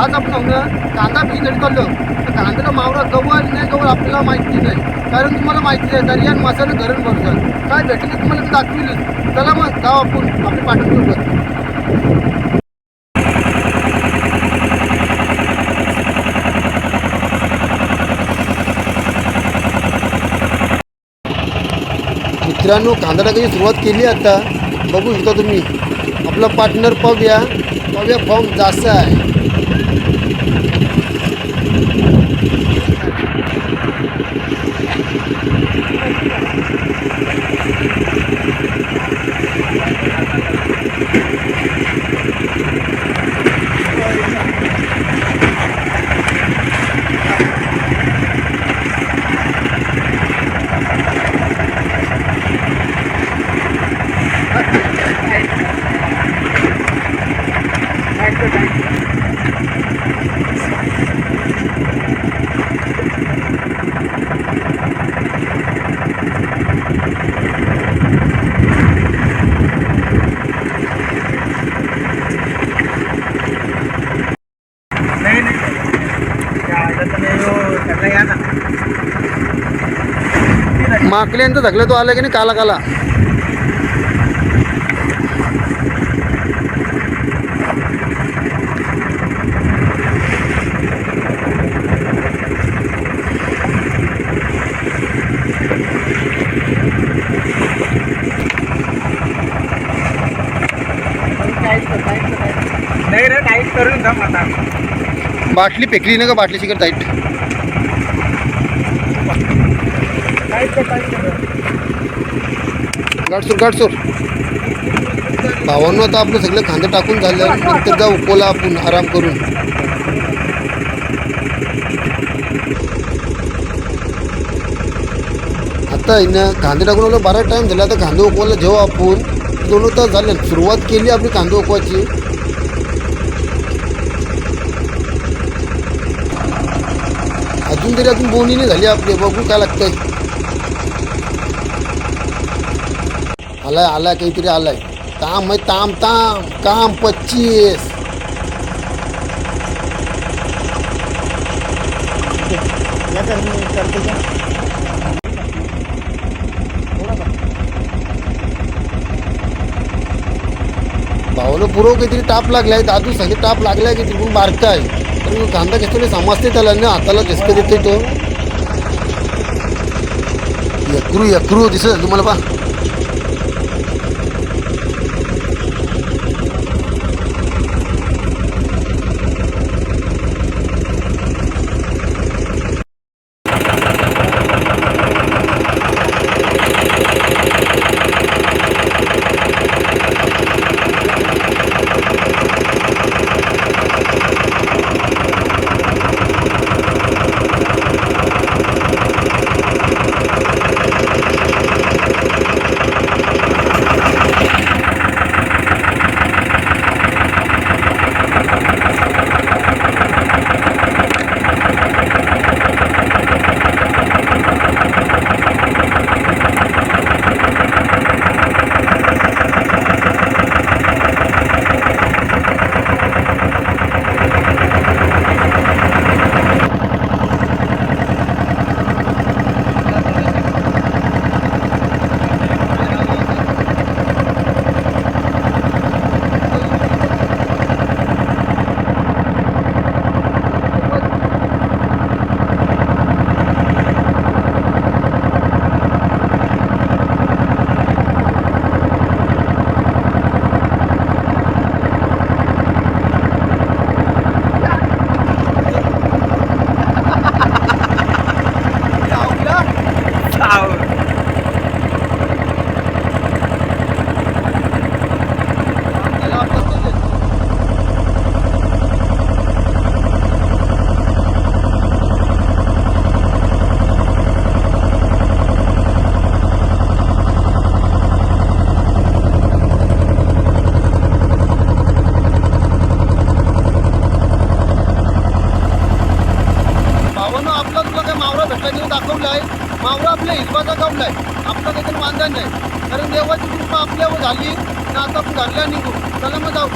आज आपण सांगू कांदा बिजनेस चाललो. तर कांद्याला मावरा जवळ नाही गवळ आपल्याला माहिती नाही. कारण तुम्हाला माहिती आहे दर्यान मासानं धरण भरतात काय भेटलं तुम्हाला मी दाखविलं चला मग जाऊ आपण आपली पाठवतो मित्रांनो कांदा टाकायची सुरुवात केली आता. बघू शकता तुम्ही. आपला पार्टनर पाहूया. पाहूया फॉर्म जास्त आहे. माकल्यांचं धकलं तो आला की नाही? काला काला. बाटली फेकली ना का बाटली शिकर टाईट टाईट कर टाईट कर गाडसूर गाडसूर भावांनो आता आपलं सगळं खांदे टाकून झालं नंतर जाऊ कोला आपण आराम करून. आता आहे ना कांदे टाकून आलो बारा टाइम झाला. आता कांदे उकवायला जेव्हा आपण दोन तास झाले. सुरुवात केली आपली कांदे उकवायची अजून तरी अजून बोनी नाही झाली आपली. बघू काय लागतंय. आलाय आलाय काहीतरी आलाय. ताम आहे ताम ताम काम पच्चीस. भावानं पुरव काहीतरी टाप लागलाय दादू सांगे टाप लागलाय की तिकडून बारका आहे तर कांदा घेतले समजते त्याला ना हाताला झसक देते तो. यक्रू यक्रू दिसत तुम्हाला पा कारण देवाची कृपा आपल्यावर झाली. ना आता आपण घरला निघू चला मग जाऊ.